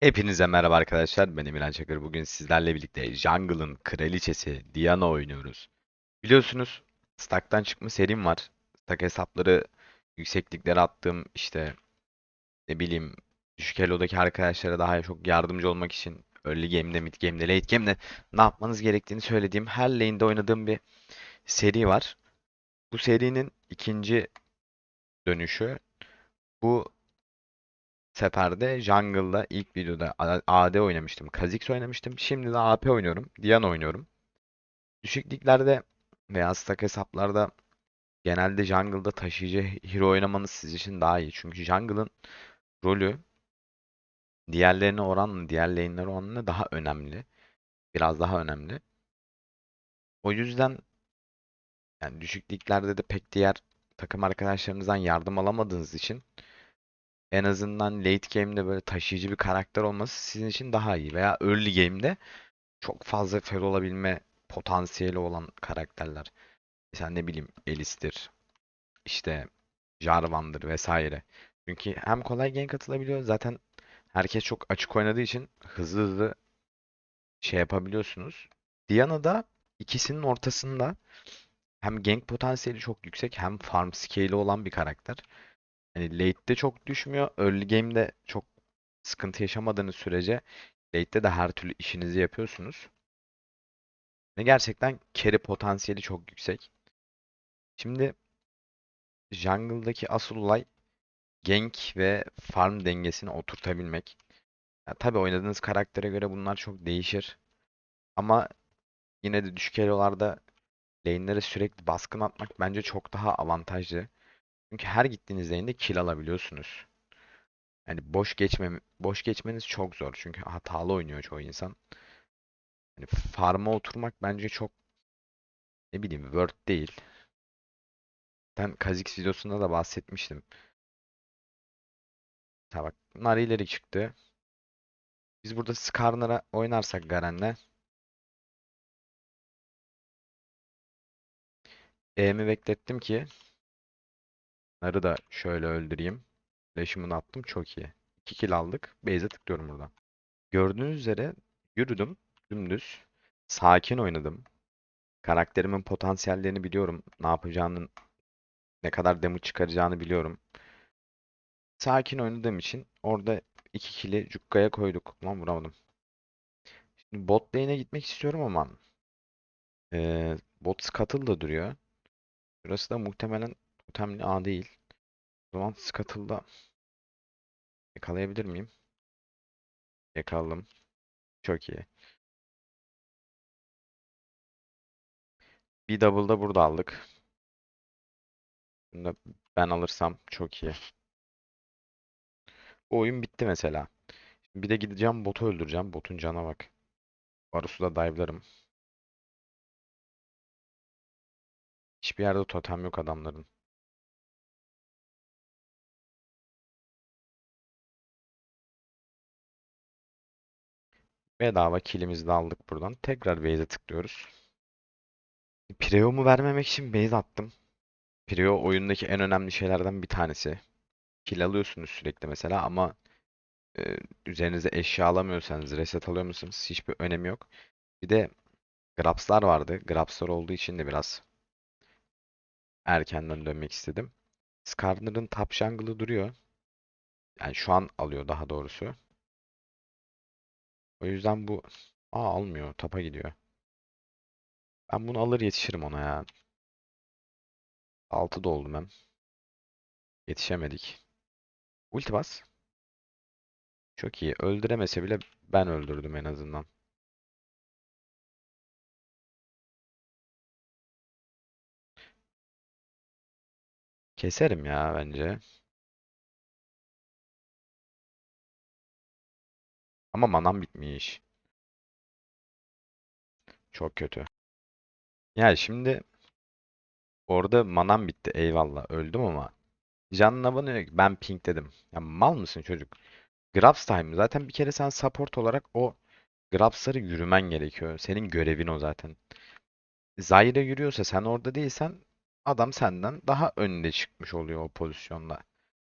Hepinize merhaba arkadaşlar. Ben Emirhan Çakır. Bugün sizlerle birlikte Jungle'ın kraliçesi Diana oynuyoruz. Biliyorsunuz Stack'tan çıkma serim var. Stack hesapları yüksekliklere attım. İşte ne bileyim düşük Elo'daki arkadaşlara daha çok yardımcı olmak için early game'de, mid game'de, late game'de ne yapmanız gerektiğini söylediğim her lane'de oynadığım bir seri var. Bu serinin ikinci dönüşü. Bu seferde Jungle'da ilk videoda AD oynamıştım. Kha'Zix oynamıştım. Şimdi de AP oynuyorum. Diana oynuyorum. Düşük liglerde veya stack hesaplarda genelde jungle'da taşıyıcı hero oynamanız siz için daha iyi. Çünkü jungle'ın rolü diğerlerine oranla, diğer lane'lere oranla daha önemli. Biraz daha önemli. O yüzden yani düşük liglerde de pek diğer takım arkadaşlarınızdan yardım alamadığınız için en azından late game'de böyle taşıyıcı bir karakter olması sizin için daha iyi. Veya early game'de çok fazla fed olabilme potansiyeli olan karakterler. Mesela ne bileyim Elis'tir, işte Jarvan'dır vesaire. Çünkü hem kolay gank atılabiliyor zaten herkes çok açık oynadığı için hızlı hızlı şey yapabiliyorsunuz. Diana'da ikisinin ortasında hem gank potansiyeli çok yüksek hem farm scale'i olan bir karakter. Hani late'de çok düşmüyor. Early game'de çok sıkıntı yaşamadığınız sürece late'de de her türlü işinizi yapıyorsunuz. Ve gerçekten carry potansiyeli çok yüksek. Şimdi jungle'daki asıl olay gank ve farm dengesini oturtabilmek. Ya, tabii oynadığınız karaktere göre bunlar çok değişir. Ama yine de düşük elo'larda lane'lere sürekli baskın atmak bence çok daha avantajlı. Çünkü her gittiğiniz lane'de kill alabiliyorsunuz. Yani boş geçme boş geçmeniz çok zor. Çünkü hatalı oynuyor çoğu insan. Yani farm'a oturmak bence çok ne bileyim worth değil. Ben Kha'Zix videosunda da bahsetmiştim. Ha bak Nari ileri çıktı. Biz burada Skarner'a oynarsak Garen'le E'mi beklettim ki Nar'ı da şöyle öldüreyim. Flash'ımı attım çok iyi. 2 kill aldık. Base'e tıklıyorum buradan. Gördüğünüz üzere yürüdüm dümdüz. Sakin oynadım. Karakterimin potansiyellerini biliyorum. Ne yapacağını, ne kadar damage çıkaracağını biliyorum. Sakin oynadığım için orada 2 kill'i Cukka'ya koyduk. Lan vuramadım. Şimdi bot lane'e gitmek istiyorum ama eee bot Scuttle da duruyor. Burası da muhtemelen totemli A değil. O zaman Scuttle'da yakalayabilir miyim? Yakaladım. Çok iyi. Bir double da burada aldık. Bunu ben alırsam çok iyi. Bu oyun bitti mesela. Bir de gideceğim botu öldüreceğim. Botun cana bak. Varus'u da dive'larım. Hiçbir yerde totem yok adamların. Bedava kill'imizi de aldık buradan. Tekrar base'e tıklıyoruz. Preo'mu vermemek için base attım. Preo oyundaki en önemli şeylerden bir tanesi. Kill alıyorsunuz sürekli mesela ama e, üzerinize eşya alamıyorsanız reset alıyor musunuz? Hiçbir önemi yok. Bir de Grabs'lar vardı. Grabs'lar olduğu için de biraz erkenden dönmek istedim. Skarner'ın top jungle'ı duruyor. Yani şu an alıyor daha doğrusu. O yüzden bu Aa almıyor. Tapa gidiyor. Ben bunu alır yetişirim ona ya. 6 oldum hem. Yetişemedik. Ulti bas. Çok iyi. Öldüremese bile ben öldürdüm en azından. Keserim ya bence. Ama manam bitmiş. Çok kötü. Yani şimdi orada manam bitti. Eyvallah. Öldüm ama. Canına bana diyor ki ben pink dedim. Ya mal mısın çocuk? Grabs time. Zaten bir kere sen support olarak o Grabs'ları yürümen gerekiyor. Senin görevin o zaten. Zyra yürüyorsa sen orada değilsen adam senden daha önde çıkmış oluyor o pozisyonda.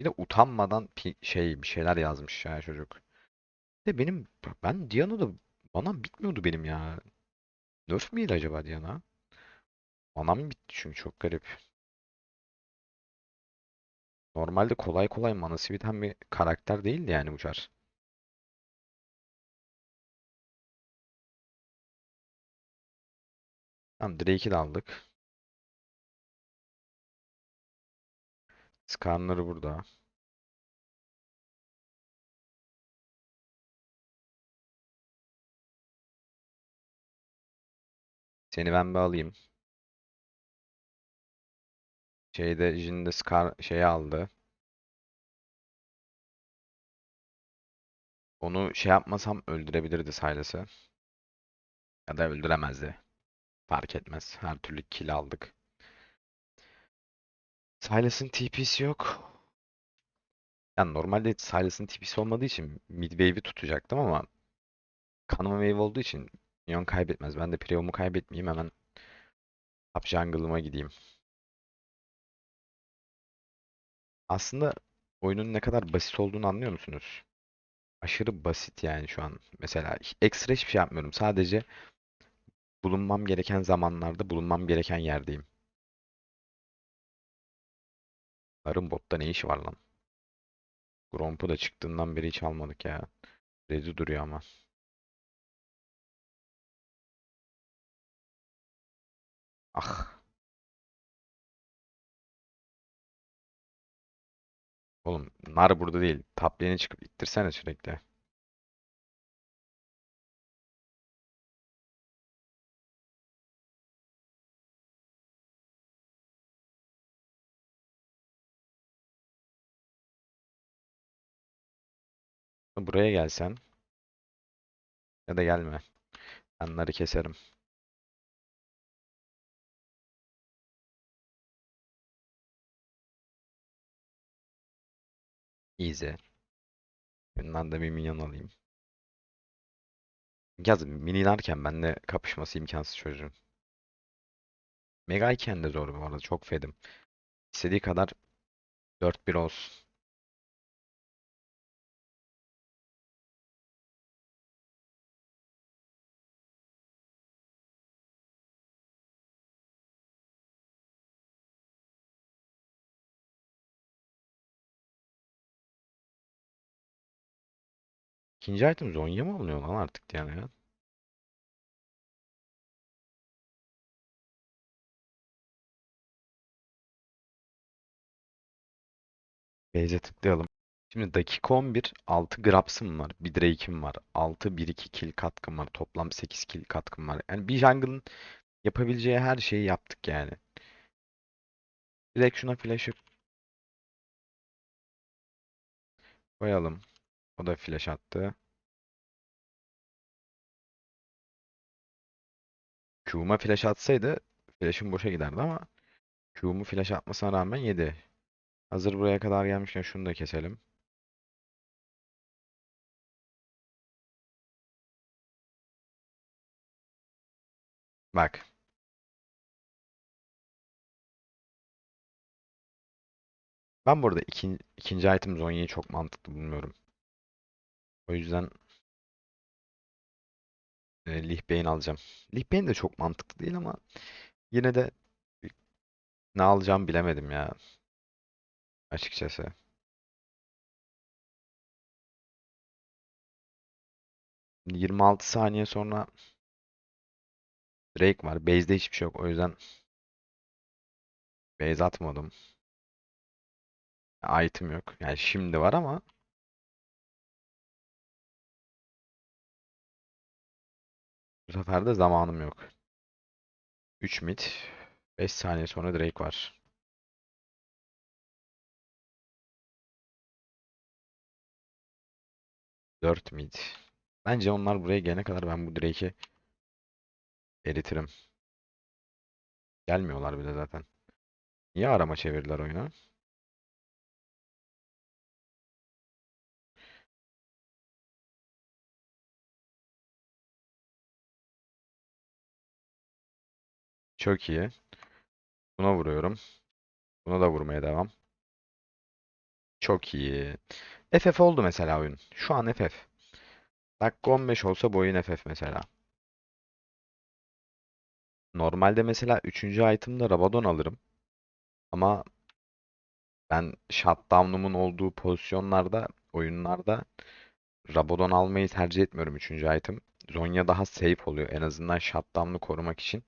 Bir de utanmadan şey bir şeyler yazmış ya çocuk. De benim ben Diana'da manam bitmiyordu benim ya. Nerf miydi acaba Diana? Manam bitti çünkü çok garip. Normalde kolay kolay manası biten bir karakter değildi yani bu çar. Tamam Drake'i de aldık. Skarner'ı burada. Seni ben bir alayım. Şeyde Jhin de Scar şeyi aldı. Onu şey yapmasam öldürebilirdi Sylas'ı. Ya da öldüremezdi. Fark etmez. Her türlü kill aldık. Sylas'ın TP'si yok. Yani normalde Sylas'ın TP'si olmadığı için mid wave'i tutacaktım ama kanıma wave olduğu için minyon kaybetmez. Ben de Priyom'u kaybetmeyeyim hemen top jungle'ıma gideyim. Aslında oyunun ne kadar basit olduğunu anlıyor musunuz? Aşırı basit yani şu an. Mesela ekstra hiçbir şey yapmıyorum. Sadece bulunmam gereken zamanlarda bulunmam gereken yerdeyim. Narın botta ne işi var lan? Gromp'u da çıktığından beri hiç almadık ya. Red'i duruyor ama. Ah. Oğlum nar burada değil. Lane'e çıkıp ittirsene sürekli. Buraya gelsen ya da gelme. Ben narı keserim. Easy. Bundan da bir minyon alayım. Yaz minilerken benimle kapışması imkansız çocuğun. Mega iken de zor bu arada. Çok fedim. İstediği kadar 4-1 olsun. İkinci item Zonya mı alınıyor lan artık yani ya? Base'e tıklayalım. Şimdi dakika 11 6 Grabs'ım var. Bir Drake'im var. 6 1-2 kill katkım var. Toplam 8 kill katkım var. Yani bir jungle'ın yapabileceği her şeyi yaptık yani. Direkt şuna flash'ı koyalım. O da flash attı. Q'uma flash atsaydı flash'ım boşa giderdi ama Q'umu flash atmasına rağmen yedi. Hazır buraya kadar gelmişken şunu da keselim. Bak. Ben burada ikinci, ikinci item Zonya'yı çok mantıklı bulmuyorum. O yüzden e, Lich Bane alacağım. Lich Bane de çok mantıklı değil ama yine de ne alacağım bilemedim ya açıkçası. 26 saniye sonra Drake var. Base'de hiçbir şey yok. O yüzden base atmadım. Item yok. Yani şimdi var ama bu sefer de zamanım yok. 3 mid. 5 saniye sonra Drake var. Dört mid. Bence onlar buraya gelene kadar ben bu Drake'i eritirim. Gelmiyorlar bile zaten. Niye arama çevirdiler oyunu? Çok iyi. Buna vuruyorum. Buna da vurmaya devam. Çok iyi. FF oldu mesela oyun. Şu an FF. Dakika 15 olsa boyun FF mesela. Normalde mesela 3. item'da Rabadon alırım. Ama ben shutdown'umun olduğu pozisyonlarda, oyunlarda Rabadon almayı tercih etmiyorum 3. item. Zonya daha safe oluyor en azından shutdown'u korumak için.